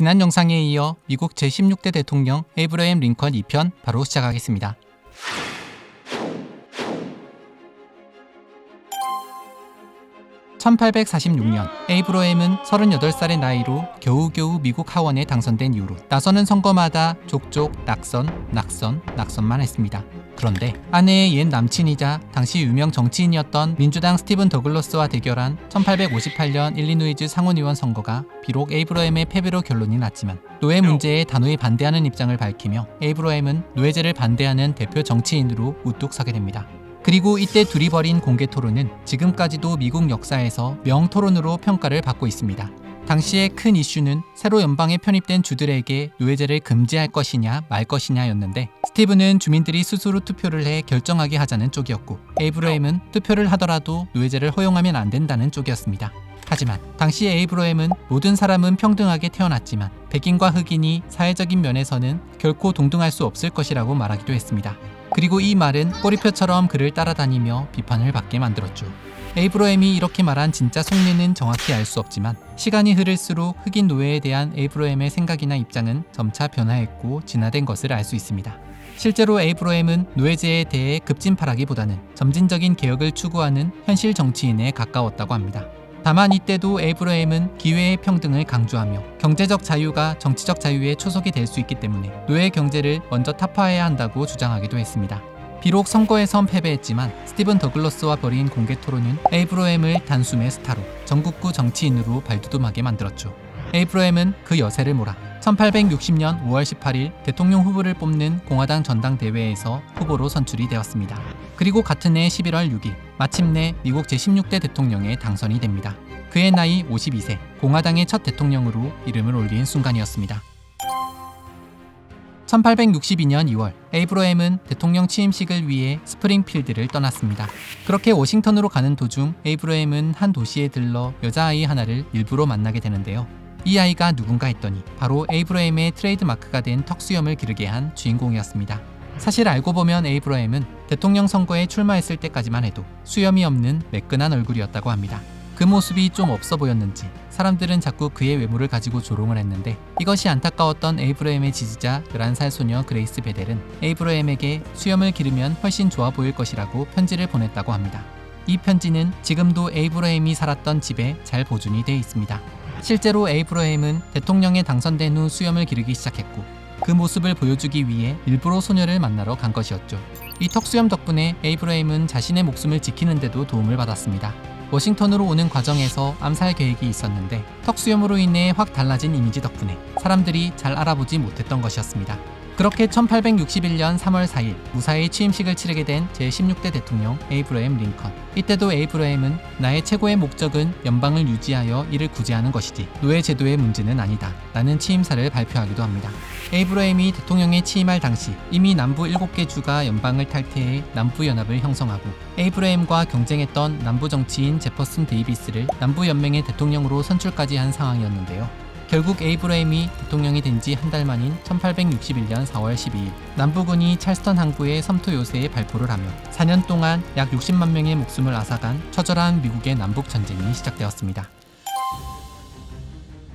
지난 영상에 이어 미국 제16대 대통령 에이브러햄 링컨 2편 바로 시작하겠습니다. 1846년 에이브러햄은 38살의 나이로 겨우겨우 미국 하원에 당선된 이후로 나서는 선거마다 족족 낙선, 낙선, 낙선만 했습니다. 그런데 아내의 옛 남친이자 당시 유명 정치인이었던 민주당 스티븐 더글러스와 대결한 1858년 일리노이즈 상원의원 선거가 비록 에이브러햄의 패배로 결론이 났지만 노예 문제에 단호히 반대하는 입장을 밝히며 에이브러햄은 노예제를 반대하는 대표 정치인으로 우뚝 서게 됩니다. 그리고 이때 둘이 벌인 공개 토론은 지금까지도 미국 역사에서 명토론으로 평가를 받고 있습니다. 당시의 큰 이슈는 새로 연방에 편입된 주들에게 노예제를 금지할 것이냐 말 것이냐였는데 스티브는 주민들이 스스로 투표를 해 결정하게 하자는 쪽이었고 에이브러햄은 투표를 하더라도 노예제를 허용하면 안 된다는 쪽이었습니다. 하지만 당시 에이브러햄은 모든 사람은 평등하게 태어났지만 백인과 흑인이 사회적인 면에서는 결코 동등할 수 없을 것이라고 말하기도 했습니다. 그리고 이 말은 꼬리표처럼 그를 따라다니며 비판을 받게 만들었죠. 에이브로햄이 이렇게 말한 진짜 속내는 정확히 알 수 없지만 시간이 흐를수록 흑인 노예에 대한 에이브로햄의 생각이나 입장은 점차 변화했고 진화된 것을 알 수 있습니다. 실제로 에이브로햄은 노예제에 대해 급진파라기보다는 점진적인 개혁을 추구하는 현실 정치인에 가까웠다고 합니다. 다만 이때도 에이브러햄은 기회의 평등을 강조하며 경제적 자유가 정치적 자유의 초석이 될 수 있기 때문에 노예 경제를 먼저 타파해야 한다고 주장하기도 했습니다. 비록 선거에선 패배했지만 스티븐 더글러스와 벌인 공개 토론은 에이브러햄을 단숨에 스타로 전국구 정치인으로 발돋움하게 만들었죠. 에이브러햄은 그 여세를 몰아 1860년 5월 18일 대통령 후보를 뽑는 공화당 전당대회에서 후보로 선출이 되었습니다. 그리고 같은 해 11월 6일 마침내 미국 제16대 대통령에 당선이 됩니다. 그의 나이 52세, 공화당의 첫 대통령으로 이름을 올린 순간이었습니다. 1862년 2월 에이브러햄은 대통령 취임식을 위해 스프링필드를 떠났습니다. 그렇게 워싱턴으로 가는 도중 에이브러햄은 한 도시에 들러 여자아이 하나를 일부러 만나게 되는데요. 이 아이가 누군가 했더니 바로 에이브러햄의 트레이드 마크가 된 턱수염을 기르게 한 주인공이었습니다. 사실 알고 보면 에이브러햄은 대통령 선거에 출마했을 때까지만 해도 수염이 없는 매끈한 얼굴이었다고 합니다. 그 모습이 좀 없어 보였는지 사람들은 자꾸 그의 외모를 가지고 조롱을 했는데 이것이 안타까웠던 에이브러햄의 지지자 11살 소녀 그레이스 베델은 에이브러햄에게 수염을 기르면 훨씬 좋아 보일 것이라고 편지를 보냈다고 합니다. 이 편지는 지금도 에이브러햄이 살았던 집에 잘 보존이 되어 있습니다. 실제로 에이브러햄은 대통령에 당선된 후 수염을 기르기 시작했고 그 모습을 보여주기 위해 일부러 소녀를 만나러 간 것이었죠. 이 턱수염 덕분에 에이브러햄은 자신의 목숨을 지키는데도 도움을 받았습니다. 워싱턴으로 오는 과정에서 암살 계획이 있었는데 턱수염으로 인해 확 달라진 이미지 덕분에 사람들이 잘 알아보지 못했던 것이었습니다. 그렇게 1861년 3월 4일 무사히 취임식을 치르게 된 제16대 대통령 에이브러햄 링컨. 이때도 에이브러햄은 나의 최고의 목적은 연방을 유지하여 이를 구제하는 것이지 노예 제도의 문제는 아니다. 라는 취임사를 발표하기도 합니다. 에이브러햄이 대통령에 취임할 당시 이미 남부 7개 주가 연방을 탈퇴해 남부 연합을 형성하고 에이브러햄과 경쟁했던 남부 정치인 제퍼슨 데이비스를 남부 연맹의 대통령으로 선출까지 한 상황이었는데요. 결국 에이브러햄이 대통령이 된 지 한 달 만인 1861년 4월 12일 남부군이 찰스턴 항구의 섬토 요새에 발포를 하며 4년 동안 약 60만 명의 목숨을 앗아간 처절한 미국의 남북 전쟁이 시작되었습니다.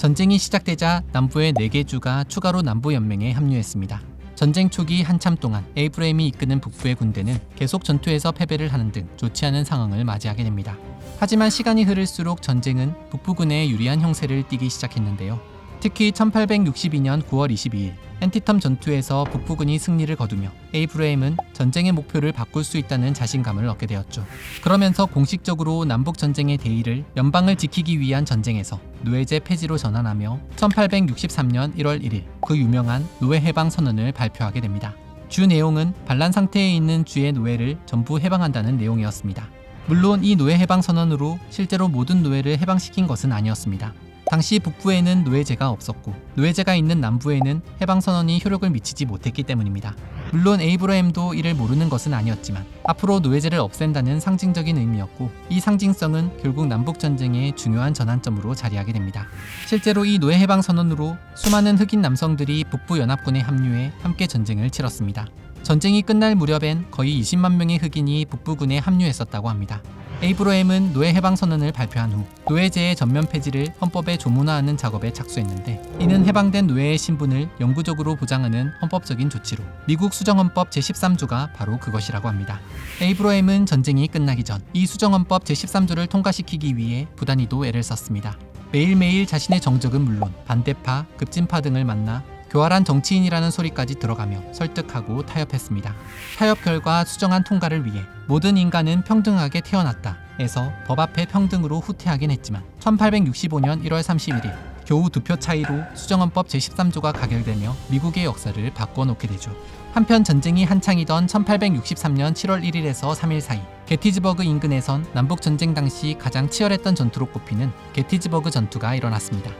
전쟁이 시작되자 남부의 4개 주가 추가로 남부 연맹에 합류했습니다. 전쟁 초기 한참 동안 에이브레임이 이끄는 북부의 군대는 계속 전투에서 패배를 하는 등 좋지 않은 상황을 맞이하게 됩니다. 하지만 시간이 흐를수록 전쟁은 북부군에 유리한 형세를 띠기 시작했는데요. 특히 1862년 9월 22일 앤티텀 전투에서 북부군이 승리를 거두며 에이브레임은 전쟁의 목표를 바꿀 수 있다는 자신감을 얻게 되었죠. 그러면서 공식적으로 남북 전쟁의 대의를 연방을 지키기 위한 전쟁에서 노예제 폐지로 전환하며 1863년 1월 1일 그 유명한 노예 해방 선언을 발표하게 됩니다. 주 내용은 반란 상태에 있는 주의 노예를 전부 해방한다는 내용이었습니다. 물론 이 노예 해방 선언으로 실제로 모든 노예를 해방시킨 것은 아니었습니다. 당시 북부에는 노예제가 없었고 노예제가 있는 남부에는 해방 선언이 효력을 미치지 못했기 때문입니다. 물론 에이브러햄도 이를 모르는 것은 아니었지만 앞으로 노예제를 없앤다는 상징적인 의미였고 이 상징성은 결국 남북 전쟁의 중요한 전환점으로 자리하게 됩니다. 실제로 이 노예 해방 선언으로 수많은 흑인 남성들이 북부 연합군에 합류해 함께 전쟁을 치렀습니다. 전쟁이 끝날 무렵엔 거의 20만 명의 흑인이 북부군에 합류했었다고 합니다. 에이브로햄은 노예 해방 선언을 발표한 후 노예제의 전면 폐지를 헌법에 조문화하는 작업에 착수했는데 이는 해방된 노예의 신분을 영구적으로 보장하는 헌법적인 조치로 미국 수정헌법 제13조가 바로 그것이라고 합니다. 에이브로햄은 전쟁이 끝나기 전 이 수정헌법 제13조를 통과시키기 위해 부단히도 애를 썼습니다. 매일매일 자신의 정적은 물론 반대파, 급진파 등을 만나 교활한 정치인이라는 소리까지 들어가며 설득하고 타협했습니다. 타협 결과 수정안 통과를 위해 모든 인간은 평등하게 태어났다. 에서 법 앞에 평등으로 후퇴하긴 했지만 1865년 1월 31일 겨우 두 표 차이로 수정헌법 제13조가 가결되며 미국의 역사를 바꿔놓게 되죠. 한편 전쟁이 한창이던 1863년 7월 1일에서 3일 사이 게티즈버그 인근에선 남북 전쟁 당시 가장 치열했던 전투로 꼽히는 게티즈버그 전투가 일어났습니다.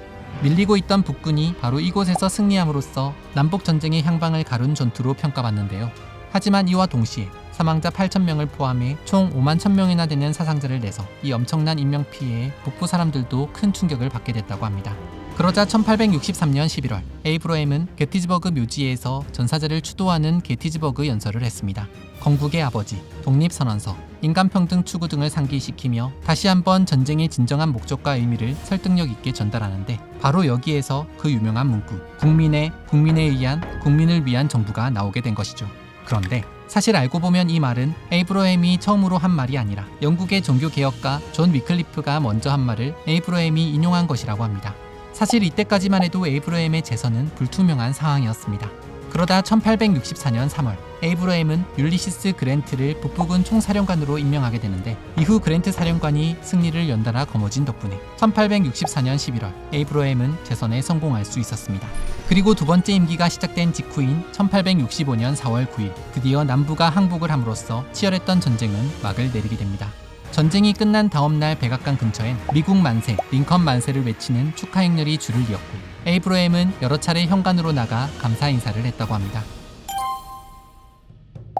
밀리고 있던 북군이 바로 이곳에서 승리함으로써 남북 전쟁의 향방을 가른 전투로 평가받는데요. 하지만 이와 동시에 사망자 8,000명을 포함해 총 5만 1,000명이나 되는 사상자를 내서 이 엄청난 인명 피해에 북부 사람들도 큰 충격을 받게 됐다고 합니다. 그러자 1863년 11월 에이브로햄은 게티즈버그 묘지에서 전사자를 추도하는 게티즈버그 연설을 했습니다. 건국의 아버지, 독립선언서, 인간평등 추구 등을 상기시키며 다시 한번 전쟁의 진정한 목적과 의미를 설득력 있게 전달하는데 바로 여기에서 그 유명한 문구 국민의 국민에 의한 국민을 위한 정부가 나오게 된 것이죠. 그런데 사실 알고 보면 이 말은 에이브로햄이 처음으로 한 말이 아니라 영국의 종교 개혁가 존 위클리프가 먼저 한 말을 에이브로햄이 인용한 것이라고 합니다. 사실 이때까지만 해도 에이브로햄의 재선은 불투명한 상황이었습니다. 그러다 1864년 3월 에이브로햄은 율리시스 그랜트를 북부군 총사령관으로 임명하게 되는데 이후 그랜트 사령관이 승리를 연달아 거머쥔 덕분에 1864년 11월 에이브로햄은 재선에 성공할 수 있었습니다. 그리고 두 번째 임기가 시작된 직후인 1865년 4월 9일 드디어 남부가 항복을 함으로써 치열했던 전쟁은 막을 내리게 됩니다. 전쟁이 끝난 다음 날 백악관 근처엔 미국 만세, 링컨 만세를 외치는 축하 행렬이 줄을 이었고 에이브로햄은 여러 차례 현관으로 나가 감사 인사를 했다고 합니다.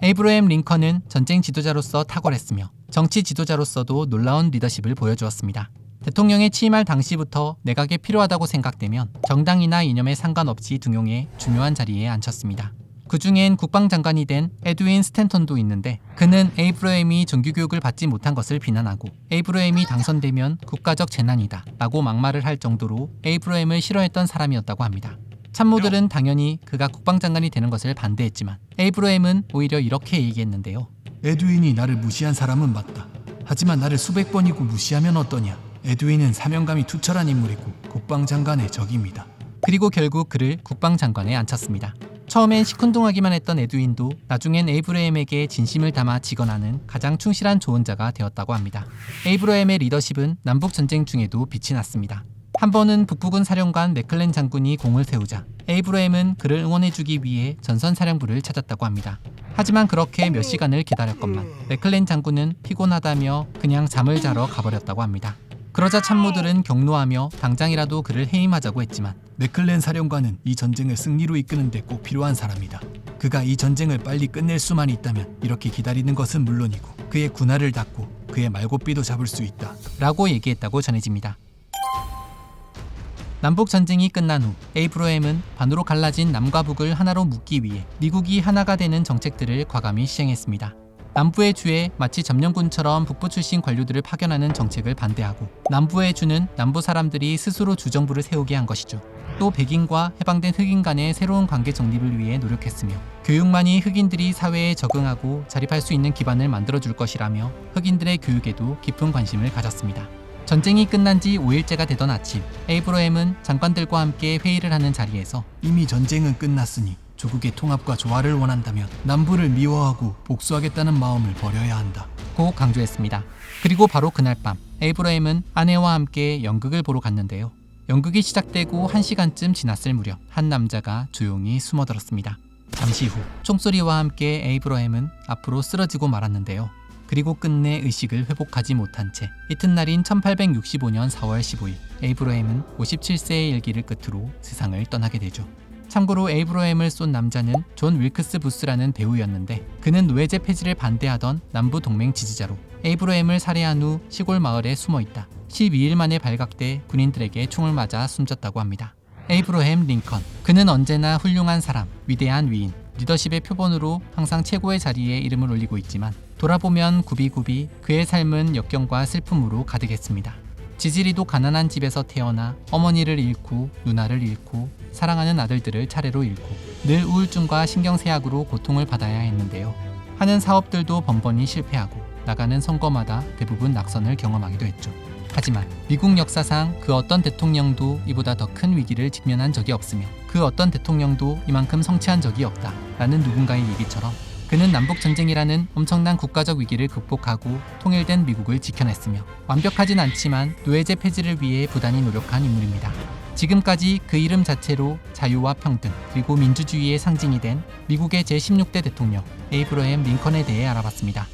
에이브로햄 링컨은 전쟁 지도자로서 탁월했으며 정치 지도자로서도 놀라운 리더십을 보여주었습니다. 대통령에 취임할 당시부터 내각에 필요하다고 생각되면 정당이나 이념에 상관없이 등용해 중요한 자리에 앉혔습니다. 그 중엔 국방장관이 된 에드윈 스탠턴도 있는데 그는 에이브로햄이 정규교육을 받지 못한 것을 비난하고 에이브로햄이 당선되면 국가적 재난이다 라고 막말을 할 정도로 에이브로햄을 싫어했던 사람이었다고 합니다. 참모들은 당연히 그가 국방장관이 되는 것을 반대했지만 에이브로햄은 오히려 이렇게 얘기했는데요. 에드윈이 나를 무시한 사람은 맞다. 하지만 나를 수백 번이고 무시하면 어떠냐? 에드윈은 사명감이 투철한 인물이고 국방장관의 적입니다. 그리고 결국 그를 국방장관에 앉혔습니다. 처음엔 시큰둥하기만 했던 에드윈도 나중엔 에이브로햄에게 진심을 담아 직언하는 가장 충실한 조언자가 되었다고 합니다. 에이브로햄의 리더십은 남북 전쟁 중에도 빛이 났습니다. 한 번은 북부군 사령관 맥클렌 장군이 공을 세우자 에이브로햄은 그를 응원해주기 위해 전선 사령부를 찾았다고 합니다. 하지만 그렇게 몇 시간을 기다렸건만 맥클렌 장군은 피곤하다며 그냥 잠을 자러 가버렸다고 합니다. 그러자 참모들은 경로하며 당장이라도 그를 해임하자고 했지만 맥클렌 사령관은 이 전쟁을 승리로 이끄는데 꼭 필요한 사람이다. 그가 이 전쟁을 빨리 끝낼 수만 있다면 이렇게 기다리는 것은 물론이고 그의 군화를 닫고 그의 말고삐도 잡을 수 있다. 라고 얘기했다고 전해집니다. 남북 전쟁이 끝난 후 에이브로햄은 반으로 갈라진 남과 북을 하나로 묶기 위해 미국이 하나가 되는 정책들을 과감히 시행했습니다. 남부의 주에 마치 점령군처럼 북부 출신 관료들을 파견하는 정책을 반대하고 남부의 주는 남부 사람들이 스스로 주정부를 세우게 한 것이죠. 또 백인과 해방된 흑인 간의 새로운 관계 정립을 위해 노력했으며 교육만이 흑인들이 사회에 적응하고 자립할 수 있는 기반을 만들어 줄 것이라며 흑인들의 교육에도 깊은 관심을 가졌습니다. 전쟁이 끝난 지 5일째가 되던 아침, 에이브로햄은 장관들과 함께 회의를 하는 자리에서 이미 전쟁은 끝났으니 조국의 통합과 조화를 원한다면 남부를 미워하고 복수하겠다는 마음을 버려야 한다. 고 강조했습니다. 그리고 바로 그날 밤, 에이브로햄은 아내와 함께 연극을 보러 갔는데요. 연극이 시작되고 1시간쯤 지났을 무렵 한 남자가 조용히 숨어들었습니다. 잠시 후 총소리와 함께 에이브로햄은 앞으로 쓰러지고 말았는데요. 그리고 끝내 의식을 회복하지 못한 채 이튿날인 1865년 4월 15일 에이브로햄은 57세의 일기를 끝으로 세상을 떠나게 되죠. 참고로 에이브로햄을 쏜 남자는 존 윌크스 부스라는 배우였는데 그는 노예제 폐지를 반대하던 남부 동맹 지지자로 에이브로햄을 살해한 후 시골 마을에 숨어 있다. 12일 만에 발각돼 군인들에게 총을 맞아 숨졌다고 합니다. 에이브로햄 링컨. 그는 언제나 훌륭한 사람, 위대한 위인, 리더십의 표본으로 항상 최고의 자리에 이름을 올리고 있지만 돌아보면 구비구비 그의 삶은 역경과 슬픔으로 가득했습니다. 지지리도 가난한 집에서 태어나 어머니를 잃고 누나를 잃고 사랑하는 아들들을 차례로 잃고 늘 우울증과 신경쇠약으로 고통을 받아야 했는데요. 하는 사업들도 번번이 실패하고 나가는 선거마다 대부분 낙선을 경험하기도 했죠. 하지만 미국 역사상 그 어떤 대통령도 이보다 더 큰 위기를 직면한 적이 없으며 그 어떤 대통령도 이만큼 성취한 적이 없다 라는 누군가의 얘기처럼 그는 남북 전쟁이라는 엄청난 국가적 위기를 극복하고 통일된 미국을 지켜냈으며 완벽하진 않지만 노예제 폐지를 위해 부단히 노력한 인물입니다. 지금까지 그 이름 자체로 자유와 평등 그리고 민주주의의 상징이 된 미국의 제16대 대통령 에이브러햄 링컨에 대해 알아봤습니다.